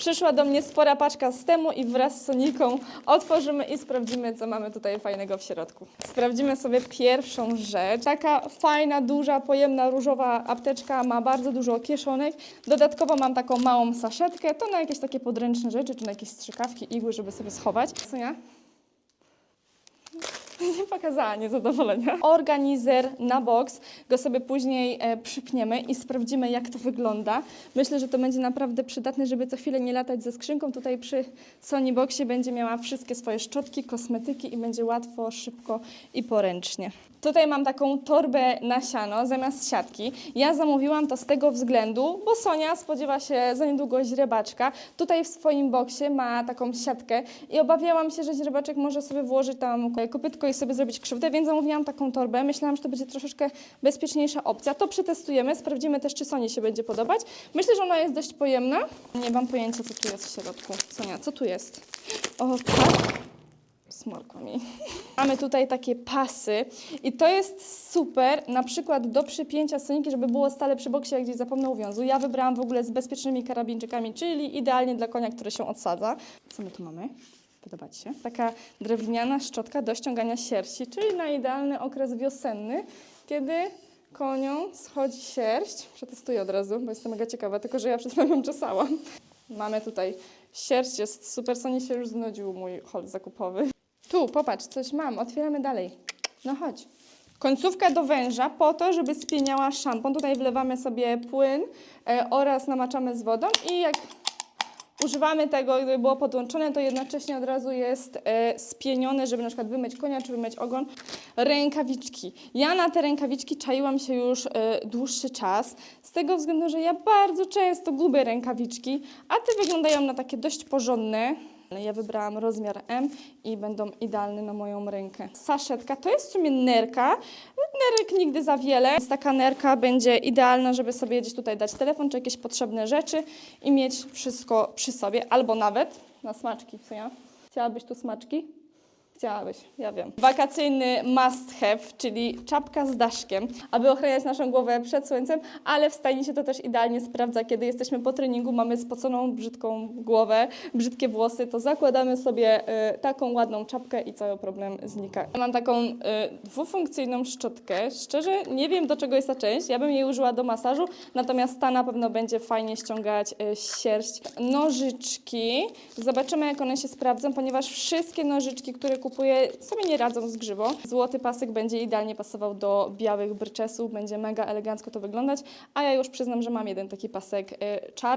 Przyszła do mnie spora paczka z temu i wraz z Soniką otworzymy i sprawdzimy, co mamy tutaj fajnego w środku. Sprawdzimy sobie pierwszą rzecz. Taka fajna, duża, pojemna, różowa apteczka ma bardzo dużo kieszonek. Dodatkowo mam taką małą saszetkę, to na jakieś takie podręczne rzeczy, czy na jakieś strzykawki, igły, żeby sobie schować. Sonia? Nie pokazała niezadowolenia. Organizer na box, go sobie później e, przypniemy i sprawdzimy, jak to wygląda. Myślę, że to będzie naprawdę przydatne, żeby co chwilę nie latać ze skrzynką. Tutaj przy Sony Boxie będzie miała wszystkie swoje szczotki, kosmetyki i będzie łatwo, szybko i poręcznie. Tutaj mam taką torbę na siano zamiast siatki. Ja zamówiłam to z tego względu, bo Sonia spodziewa się za niedługo źrebaczka. Tutaj w swoim boksie ma taką siatkę i obawiałam się, że źrebaczek może sobie włożyć tam kopytko i sobie zrobić krzywdę, więc zamówiłam taką torbę. Myślałam, że to będzie troszeczkę bezpieczniejsza opcja. To przetestujemy, sprawdzimy też, czy Soni się będzie podobać. Myślę, że ona jest dość pojemna. Nie mam pojęcia, co tu jest w środku. Sonia, co tu jest? O, tak. Mi. Mamy tutaj takie pasy i to jest super, na przykład do przypięcia soniki, żeby było stale przy boksie, jak gdzieś zapomnę uwiązu. Ja wybrałam w ogóle z bezpiecznymi karabinczykami, czyli idealnie dla konia, który się odsadza. Co my tu mamy? Podoba się? Taka drewniana szczotka do ściągania sierści, czyli na idealny okres wiosenny, kiedy koniom schodzi sierść. Przetestuję od razu, bo jestem mega ciekawa, tylko że ja przed chwilą czesałam. Mamy tutaj sierść, jest super, Soni się już znudził mój hol zakupowy. Tu, popatrz, coś mam, otwieramy dalej. No chodź. Końcówka do węża po to, żeby spieniała szampon. Tutaj wlewamy sobie płyn e, oraz namaczamy z wodą i jak używamy tego, gdyby było podłączone, to jednocześnie od razu jest e, spienione, żeby na przykład wymyć konia czy wymyć ogon. Rękawiczki. Ja na te rękawiczki czaiłam się już e, dłuższy czas, z tego względu, że ja bardzo często gubię rękawiczki, a te wyglądają na takie dość porządne. Ja wybrałam rozmiar M i będą idealne na moją rękę. Saszetka to jest w sumie nerka. Nerek nigdy za wiele, więc taka nerka będzie idealna, żeby sobie gdzieś tutaj dać telefon czy jakieś potrzebne rzeczy i mieć wszystko przy sobie, albo nawet na smaczki. Co ja? Chciałabyś tu smaczki? Chciałabyś, ja wiem. Wakacyjny must have, czyli czapka z daszkiem, aby ochraniać naszą głowę przed słońcem, ale w stajni się to też idealnie sprawdza, kiedy jesteśmy po treningu, mamy spoconą, brzydką głowę, brzydkie włosy, to zakładamy sobie y, taką ładną czapkę i cały problem znika. Ja mam taką y, dwufunkcyjną szczotkę. Szczerze nie wiem, do czego jest ta część. Ja bym jej użyła do masażu, natomiast ta na pewno będzie fajnie ściągać y, sierść. Nożyczki. Zobaczymy, jak one się sprawdzą, ponieważ wszystkie nożyczki, które kupuję, sobie nie radzą z grzywo. Złoty pasek będzie idealnie pasował do białych bryczesów, będzie mega elegancko to wyglądać, a ja już przyznam, że mam jeden taki pasek y, czarny.